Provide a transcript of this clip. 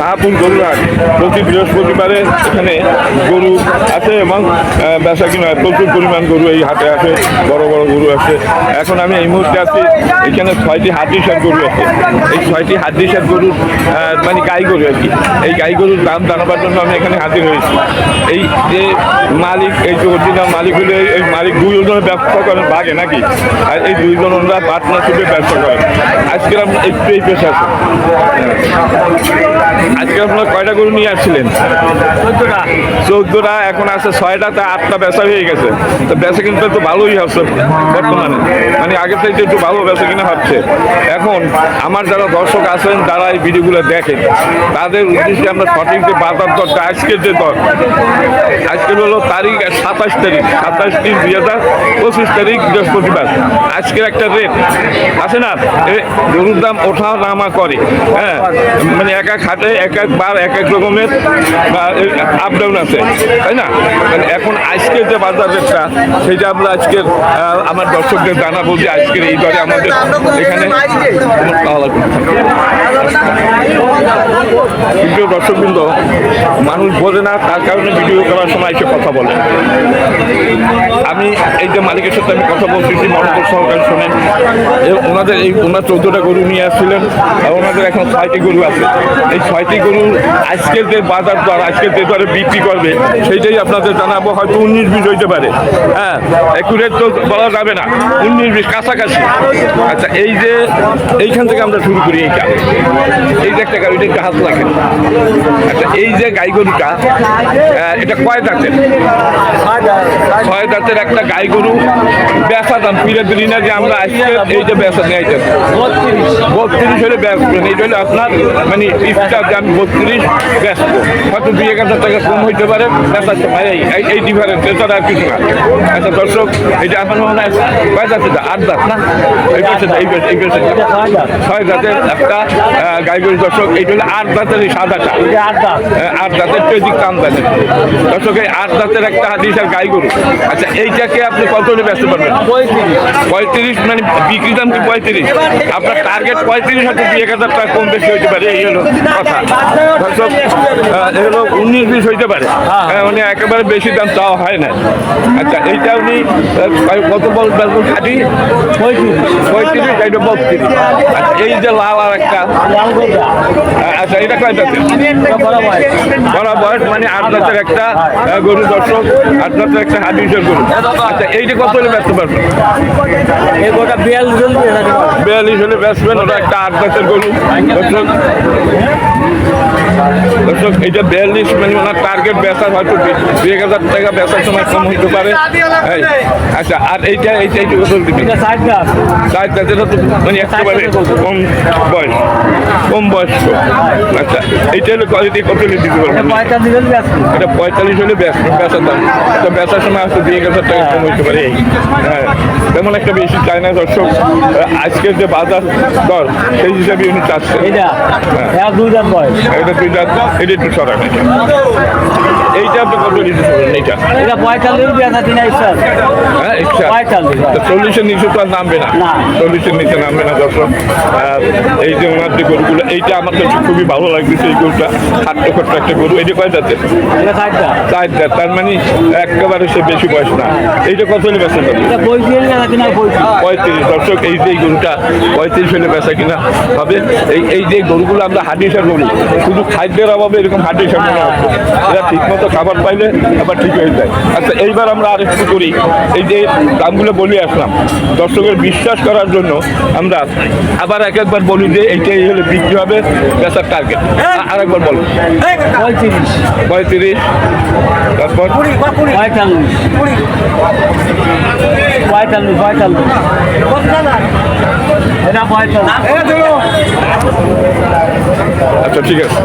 শাহপুর গরুহাট প্রতি বৃহস্পতিবারে এখানে গরু আছে এবং বেচা কিনা প্রচুর পরিমাণ গরু এই হাটে আছে বড় বড় গরু আছে এখন আমি এই মুহূর্তে আছি, এখানে ছয়টি হাড্ডিসার গরু আছে। এই ছয়টি হাড্ডিসার গরুর মানে গাই গরু আর কি। এই গাই গরুর দাম জানাবার জন্য আমি এখানে হাজির হয়েছি। এই যে মালিক, এই যে অরিজিনাল মালিক হলে এই মালিক দুইজনের ব্যবসা করেন ভাগে নাকি? আর এই দুইজন ওনারা পার্টনারশিপে ব্যবসা করেন আজকে আমি একটু এই পেশা আছে। আজকে আপনার কয়টা গরু নিয়ে আসছিলেন? চোদ্দটা। এখন আছে ছয়টা তা আটটা বেচা হয়ে গেছে। তো বেচা কিন্তু একটু ভালোই হচ্ছে বর্তমানে। মানে আগের থেকে একটু ভালো বেচা কিনা হচ্ছে। এখন আমার যারা দর্শক আছেন যারা এই ভিডিওগুলো দেখেন তাদের উদ্দেশ্যে আমরা সঠিক যে বাজার দরটা আজকের যে দর আজকের হলো তারিখ সাতাশ তারিখ সাতাশ তিন দুই হাজার পঁচিশ তারিখ বৃহস্পতিবার। আজকের একটা রেট আছে না? গরুর দাম ওঠা নামা করে হ্যাঁ? মানে একা এক হাটে এক এক বার এক এক রকমের আপ ডাউন আছে, তাই না? মানে এখন আজকের যে বাজার রেটটা সেটা আমরা আজকের আমার দর্শকদের জানাব যে আজকের এই দরে আমাদের এখানে কিন্তু দর্শকবৃন্দ, মানুষ বোঝে না, তার কারণে ভিডিও করার সময় এসে কথা বলে। আমি এই যে মালিকের সাথে আমি কথা বলতেছি, মনোযোগ সহকারে শোনেন। ওনাদের এই ওনার চৌদ্দটা গরু নিয়ে আসছিলেন আর ওনাদের এখন ছয়টি গরু আছে। এই ছয়টি গরু আজকের যে বাজার দর, আজকের যে দরে বিক্রি করবে, সেইটাই আপনাদের জানাব, হয়তো উনিশ বিশ হইতে পারে। হ্যাঁ একুরেট তো বলা যাবে না, উনিশ বিশ কাছাকাছি। আচ্ছা এই যে এইখান থেকে আমরা শুরু করি এইটা এই যে একটা গাড়ি, এটা একটু হাত লাগে আচ্ছা এই যে গাই গরুটা এটা কয় দাঁতের? দাঁতের একটা গাই গরু। বেচা দাম ফিরে দিলি না যে আমরা আজকে এই যে বেচা নিয়ে আইতেন বত্রিশ হলে বেচবেন এই হলে আপনার মানে ইচ্ছা যে আমি বত্রিশ বেচবো হয়তো দুই এক হাজার টাকা কম হইতে পারে বেচার সময় এই এই- ডিফারেন্স এছাড়া আর কিছু না। আচ্ছা দর্শক এই যে আপনার মনে হয় কয় দাঁতের আট দাঁত না? এই পেছে এই পেছে এই পেছে ছয় দাঁতের একটা গাই গরু দর্শক এই হলো আট দাঁতের এই সাদাটা আট দাঁতের চৈতিক কাম দাঁতের দর্শক এই আট দাঁতের একটা হাদিস আর গাই গরু। আচ্ছা এইটাকে আপনি কত হলে ব্যস্ত পারবেন? পঁয়ত্রিশ মানে বিক্রি দাম কি পঁয়ত্রিশ? আপনার টার্গেট পঁয়ত্রিশ হয়তো দুই এক হাজার টাকা কম বেশি হইতে পারে এই হলো কথা। এই হলো উনিশ বিশ হইতে পারে। হ্যাঁ, মানে একেবারে বেশি দাম চাওয়া হয় না। আচ্ছা এইটা উনি কত বল বেচবেন? খাটি? পঁয়ত্রিশ এইটা বত্রিশ। আচ্ছা এই যে লাল আর একটা আচ্ছা এটা কয় দাঁতের? বড় বয়স। মানে আট দাঁতের একটা গরু দর্শক আট দাঁতের একটা হাডিসের আচ্ছা এইটা কত হলে ব্যস্ত পারবেন? বিয়াল্লিশ ওটা একটা আট দাঁতের গরু দর্শক এটা বিয়াল্লিশ মানে ওনার টার্গেট বেচার হয়তো দুই- এক হাজার টাকা বেচার সময় কম হতে পারে। আচ্ছা আর এইটা এইটা এইটা কত দিবেন চার দাঁতের তো মানে একেবারে কম বয়স। কম বয়স। আচ্ছা এইটা হলে কোয়ালিটি কত দিতে পারবেন এটা পঁয়তাল্লিশ হলে বেচ- দাম। এটা বেচার সময় আসতে দুই এক হাজার টাকা কম হতে পারে হ্যাঁ তেমন একটা বেশি চায় না দর্শক। আজকের যে বাজার দর সেই হিসাবে উনি চাচ্ছে এটা দুই এটা একটু সরান এটা। এইটা আপনি কত দিতে পারবেন? এইটা। হ্যাঁ ইচ্ছা তো চল্লিশের নিচে তো আর নামবে না। চল্লিশের নিচে নামবে না দর্শক এই যে ওনার যে গরুগুলো এইটা আমার কাছে খুবই ভালো লাগতেছে এই গরুটা। খাট্ট খট্ট একটা গরু। এইটা কয় যাচ্ছে চার দাঁত তার মানে একেবারে সে বেশি বয়স না। এইটা কত হলে বেচা যাবে? পঁয়ত্রিশ দর্শক এই যে গরুটা পঁয়ত্রিশ হলে বেচা কিনা হবে। এই এই যে গরুগুলো আমরা হাডিসার গরু শুধু খাদ্যের অভাবে এরকম হাডিসার মনে হচ্ছে এরা ঠিক মতো খাবার পাইলে আবার ঠিক হয়ে যায়। আচ্ছা এইবার আমরা আর একটু করি। এই যে দামগুলো বলে আসলাম দর্শকের বিশ্বাস করার জন্য আমরা আবার এক একবার বলি যে এইটাই হলে বিক্রি হবে বেচার টার্গেট আর একবার বলো। পঁয়ত্রিশ। তারপর? আচ্ছা ঠিক আছে।